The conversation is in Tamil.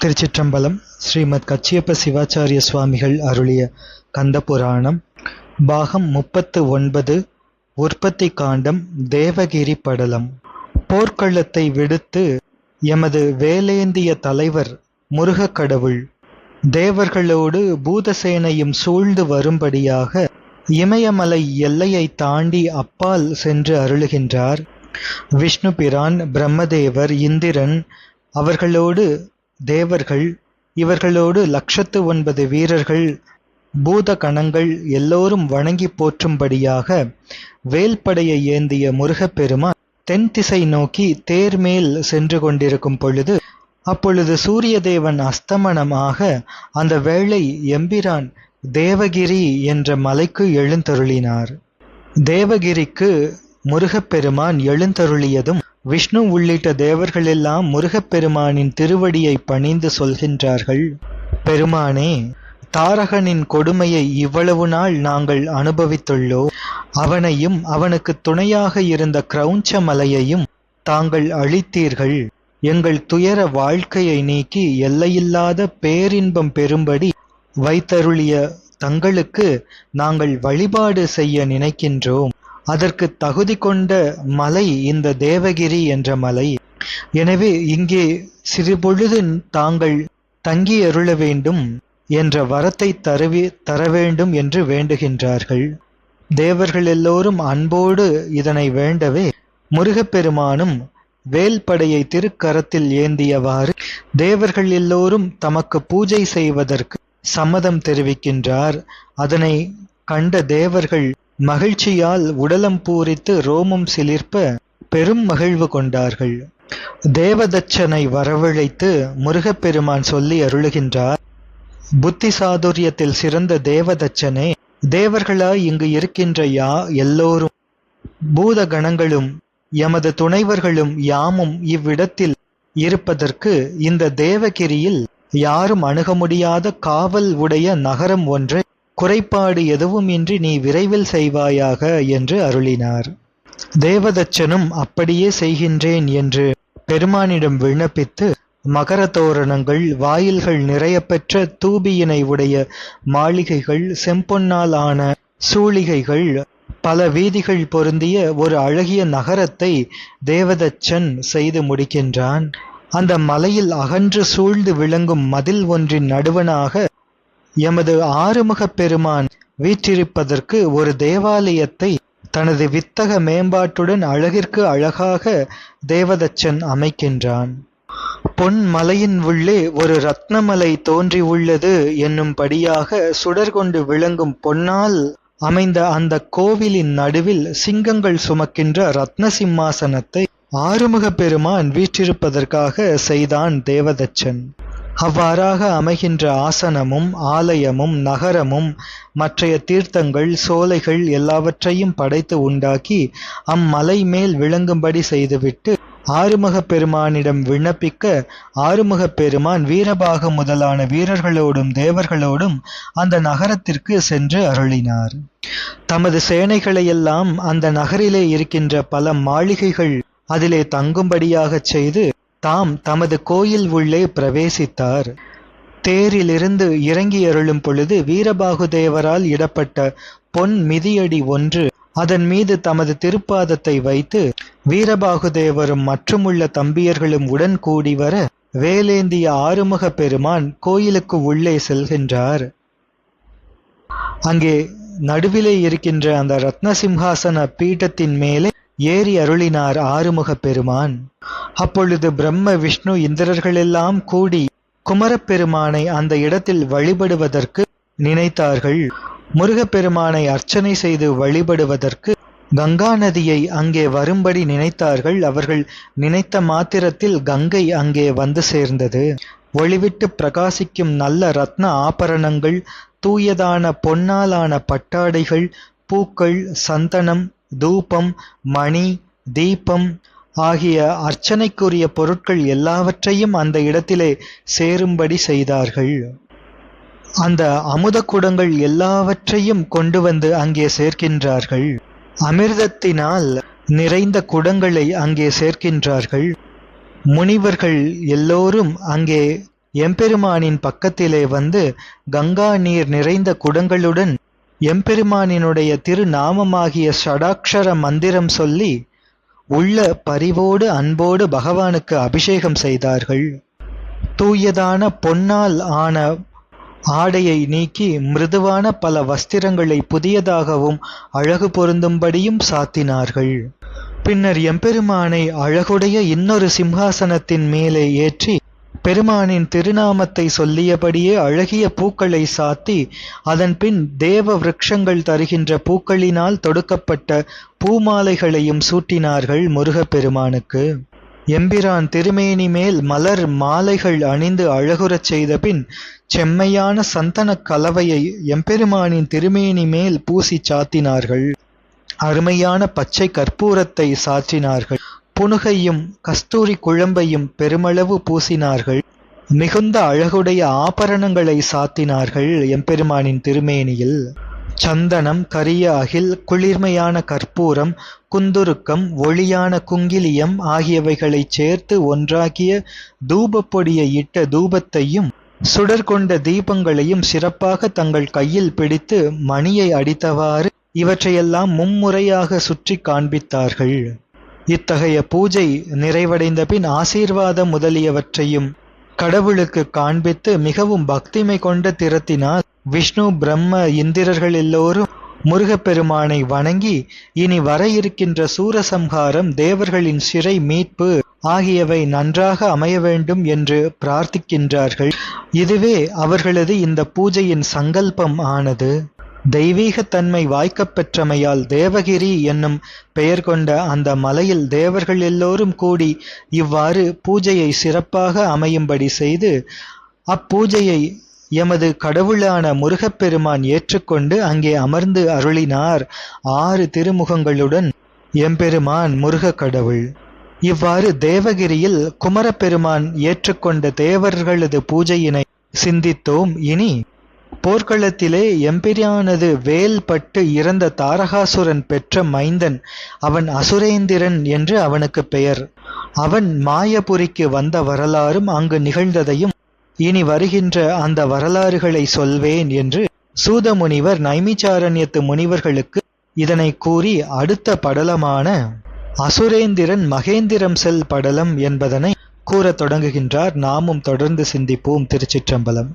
திருச்சிற்றம்பலம் ஸ்ரீமத் கச்சியப்ப சிவாச்சாரிய சுவாமிகள் அருளிய கந்த புராணம் பாகம் முப்பத்து ஒன்பது உற்பத்தி காண்டம் தேவகிரி படலம். போர்க்களத்தை விடுத்து எமது வேலேந்திய தலைவர் முருகக்கடவுள் தேவர்களோடு பூதசேனையும் சூழ்ந்து வரும்படியாக இமயமலை எல்லையை தாண்டி அப்பால் சென்று அருளுகின்றார். விஷ்ணு பிரான் பிரம்மதேவர் இந்திரன் அவர்களோடு தேவர்கள் இவர்களோடு லட்சத்து ஒன்பது வீரர்கள் பூத கணங்கள் எல்லோரும் வணங்கி போற்றும்படியாக வேல்படையை ஏந்திய முருகப்பெருமான் தென் திசை நோக்கி தேர்மேல் சென்று கொண்டிருக்கும் பொழுது அப்பொழுது சூரியதேவன் அஸ்தமனமாக அந்த வேளை எம்பிரான் தேவகிரி என்ற மலைக்கு எழுந்தருளினார். தேவகிரிக்கு முருகப்பெருமான் எழுந்தருளியதும் விஷ்ணு உள்ளிட்ட தேவர்களெல்லாம் முருகப்பெருமானின் திருவடியை பணிந்து சொல்கின்றார்கள். பெருமானே தாரகனின் கொடுமையை இவ்வளவு நாள் நாங்கள் அனுபவித்துள்ளோம். அவனையும் அவனுக்கு துணையாக இருந்த கிரௌஞ்ச மலையையும் தாங்கள் அழித்தீர்கள். எங்கள் துயர வாழ்க்கையை நீக்கி எல்லையில்லாத பேரின்பம் பெறும்படி வைத்தருளிய தங்களுக்கு நாங்கள் வழிபாடு செய்ய நினைக்கின்றோம். அதற்கு தகுதி கொண்ட மலை இந்த தேவகிரி என்ற மலை. எனவே இங்கே சிறுபொழுது தாங்கள் தங்கி அருள வேண்டும் என்ற வரத்தை தருவி தர வேண்டும் என்று வேண்டுகின்றார்கள். தேவர்கள் எல்லோரும் அன்போடு இதனை வேண்டவே முருகப்பெருமானும் வேல்படையை திருக்கரத்தில் ஏந்தியவாறு தேவர்கள் எல்லோரும் தமக்கு பூஜை செய்வதற்கு சம்மதம் தெரிவிக்கின்றார். அதனை கண்ட தேவர்கள் மகிழ்ச்சியால் உடலம் பூரித்து ரோமம் சிலிர்ப்ப பெரும் மகிழ்வு கொண்டார்கள். தேவதச்சனை வரவழைத்து முருகப்பெருமான் சொல்லி அருளுகின்றார். புத்தி சாதுரியத்தில் சிறந்த தேவதச்சனே தேவர்களாய் இங்கு இருக்கின்ற யா எல்லோரும் பூத கணங்களும் எமது துணைவர்களும் யாமும் இவ்விடத்தில் இருப்பதற்கு இந்த தேவகிரியில் யாரும் அணுக முடியாத காவல் உடைய நகரம் ஒன்றை குறைபாடு எதுவுமின்றி நீ விரைவில் செய்வாயாக என்று அருளினார். தேவதச்சனும் அப்படியே செய்கின்றேன் என்று பெருமானிடம் விண்ணப்பித்து மகர தோரணங்கள் வாயில்கள் நிறைய பெற்ற தூபியினை உடைய மாளிகைகள் செம்பொன்னால் ஆன சூளிகைகள் பல வீதிகள் பொருந்திய ஒரு அழகிய நகரத்தை தேவதச்சன் செய்து முடிக்கின்றான். அந்த மலையில் அகன்று சூழ்ந்து விளங்கும் மதில் ஒன்றின் நடுவனாக எமது ஆறுமுகப் பெருமான் வீற்றிருப்பதற்கு ஒரு தேவாலயத்தை தனது வித்தக மேம்பாட்டுடன் அழகிற்கு அழகாக தேவதச்சன் அமைக்கின்றான். பொன் மலையின் உள்ளே ஒரு ரத்னமலை தோன்றி உள்ளது என்னும்படியாக சுடர் கொண்டு விளங்கும் பொன்னால் அமைந்த அந்த கோவிலின் நடுவில் சிங்கங்கள் சுமக்கின்ற ரத்ன சிம்மாசனத்தை ஆறுமுக பெருமான் வீற்றிருப்பதற்காக செய்தான் தேவதச்சன். அவ்வாறாக அமைகின்ற ஆசனமும் ஆலயமும் நகரமும் மற்றைய தீர்த்தங்கள் சோலைகள் எல்லாவற்றையும் படைத்து உண்டாக்கி அம்மலை மேல் விளங்கும்படி செய்துவிட்டு ஆறுமுகப் பெருமானிடம் விண்ணப்பிக்க ஆறுமுகப் பெருமான் வீரபாக முதலான வீரர்களோடும் தேவர்களோடும் அந்த நகரத்திற்கு சென்று அருளினார். தமது சேனைகளையெல்லாம் அந்த நகரிலே இருக்கின்ற பல மாளிகைகள் அதிலே தங்கும்படியாகச் செய்து தாம் தமது கோயில் உள்ளே பிரவேசித்தார். தேரிலிருந்து இறங்கி அருளும் பொழுது வீரபாகுதேவரால் இடப்பட்ட பொன் மிதியடி ஒன்று அதன் மீது தமது திருப்பாதத்தை வைத்து வீரபாகுதேவரும் மற்றுமுள்ள தம்பியர்களும் உடன் கூடி வர வேலேந்திய ஆறுமுக பெருமான் கோயிலுக்கு உள்ளே செல்கின்றார். அங்கே நடுவிலே இருக்கின்ற அந்த ரத்னசிம்ஹாசன பீட்டத்தின் மேலே ஏறி அருளினார் ஆறுமுக பெருமான். அப்பொழுது பிரம்ம விஷ்ணு இந்திரர்களெல்லாம் கூடி குமரப்பெருமானை அந்த இடத்தில் வழிபடுவதற்கு நினைத்தார்கள். முருகப்பெருமானை அர்ச்சனை செய்து வழிபடுவதற்கு கங்கா நதியை அங்கே வரும்படி நினைத்தார்கள். அவர்கள் நினைத்த மாத்திரத்தில் கங்கை அங்கே வந்து சேர்ந்தது. ஒளிவிட்டு பிரகாசிக்கும் நல்ல ரத்ன ஆபரணங்கள் தூயதான பொன்னாலான பட்டாடைகள் பூக்கள் சந்தனம் தூபம் மணி தீபம் ஆகிய அர்ச்சனைக்குரிய பொருட்கள் எல்லாவற்றையும் அந்த இடத்திலே சேரும்படி செய்தார்கள். அந்த அமுத குடங்கள் எல்லாவற்றையும் கொண்டு வந்து அங்கே சேர்க்கின்றார்கள். அமிர்தத்தினால் நிறைந்த குடங்களை அங்கே சேர்க்கின்றார்கள். முனிவர்கள் எல்லோரும் அங்கே எம்பெருமானின் பக்கத்திலே வந்து கங்கா நீர் நிறைந்த குடங்களுடன் எம்பெருமானினுடைய திருநாமமாகிய ஷடாக்ஷர மந்திரம் சொல்லி உள்ள பரிவோடு அன்போடு பகவானுக்கு அபிஷேகம் செய்தார்கள். தூயதான பொன்னால் ஆன ஆடையை நீக்கி மிருதுவான பல வஸ்திரங்களை புதியதாகவும் அழகு பொருந்தும்படியும் சாத்தினார்கள். பின்னர் எம்பெருமானை அழகுடைய இன்னொரு சிம்ஹாசனத்தின் மேலே ஏற்றி பெருமானின் திருநாமத்தை சொல்லியபடியே அழகிய பூக்களை சாத்தி அதன்பின் தேவ விரக்ஷங்கள் தருகின்ற பூக்களினால் தொடுக்கப்பட்ட பூமாலைகளையும் சூட்டினார்கள் முருகப்பெருமானுக்கு. எம்பிரான் திருமேனி மேல் மலர் மாலைகள் அணிந்து அழகுறச் செய்தபின் செம்மையான சந்தனக் கலவையை எம்பெருமானின் திருமேனி மேல் பூசி சாத்தினார்கள். அருமையான பச்சை கற்பூரத்தை சாற்றினார்கள். புனுகையும் கஸ்தூரி குழம்பையும் பெருமளவு பூசினார்கள். மிகுந்த அழகுடைய ஆபரணங்களை சாத்தினார்கள் எம்பெருமானின் திருமேனியில். சந்தனம் கரிய அகில் குளிர்மையான கற்பூரம் குந்துருக்கம் ஒளியான குங்கிலியம் ஆகியவைகளைச் சேர்த்து ஒன்றாகிய தூபப்பொடியை இட்ட தூபத்தையும் சுடர் கொண்ட தீபங்களையும் சிறப்பாக தங்கள் கையில் பிடித்து மணியை அடித்தவாறு இவற்றையெல்லாம் மும்முறையாக சுற்றி காண்பித்தார்கள். இத்தகைய பூஜை நிறைவடைந்த பின் ஆசீர்வாதம் முதலியவற்றையும் கடவுளுக்கு காண்பித்து மிகவும் பக்திமை கொண்ட திறத்தினால் விஷ்ணு பிரம்ம இந்திரர்கள் எல்லோரும் முருகப்பெருமானை வணங்கி இனி வர இருக்கின்ற சூரசம்ஹாரம் தேவர்களின் சிறை மீட்பு ஆகியவை நன்றாக அமைய வேண்டும் என்று பிரார்த்திக்கின்றார்கள். இதுவே அவர்களது இந்த பூஜையின் சங்கல்பம் ஆனது. தெய்வீகத்தன்மை வாய்க்கப் பெற்றமையால் தேவகிரி என்னும் பெயர் கொண்ட அந்த மலையில் தேவர்கள் எல்லோரும் கூடி இவ்வாறு பூஜையை சிறப்பாக அமையும்படி செய்து அப்பூஜையை எமது கடவுளான முருகப்பெருமான் ஏற்றுக்கொண்டு அங்கே அமர்ந்து அருளினார். ஆறு திருமுகங்களுடன் எம்பெருமான் முருகக் கடவுள்! இவ்வாறு தேவகிரியில் குமரப்பெருமான் ஏற்றுக்கொண்ட தேவர்களது பூஜையினை சிந்தித்தோம். இனி போர்க்களத்திலே எம்பிரானது வேல் பட்டு இறந்த தாரகாசுரன் பெற்ற மைந்தன் அவன் அசுரேந்திரன் என்று அவனுக்கு பெயர். அவன் மாயபுரிக்கு வந்த வரலாறும் அங்கு நிகழ்ந்ததையும் இனி வருகின்ற அந்த வரலாறுகளை சொல்வேன் என்று சூதமுனிவர் நைமிச்சாரண்யத்து முனிவர்களுக்கு இதனை கூறி அடுத்த படலமான அசுரேந்திரன் மகேந்திரம் செல் படலம் என்பதனை கூறத் தொடங்குகின்றார். நாமும் தொடர்ந்து சிந்திப்போம். திருச்சிற்றம்பலம்.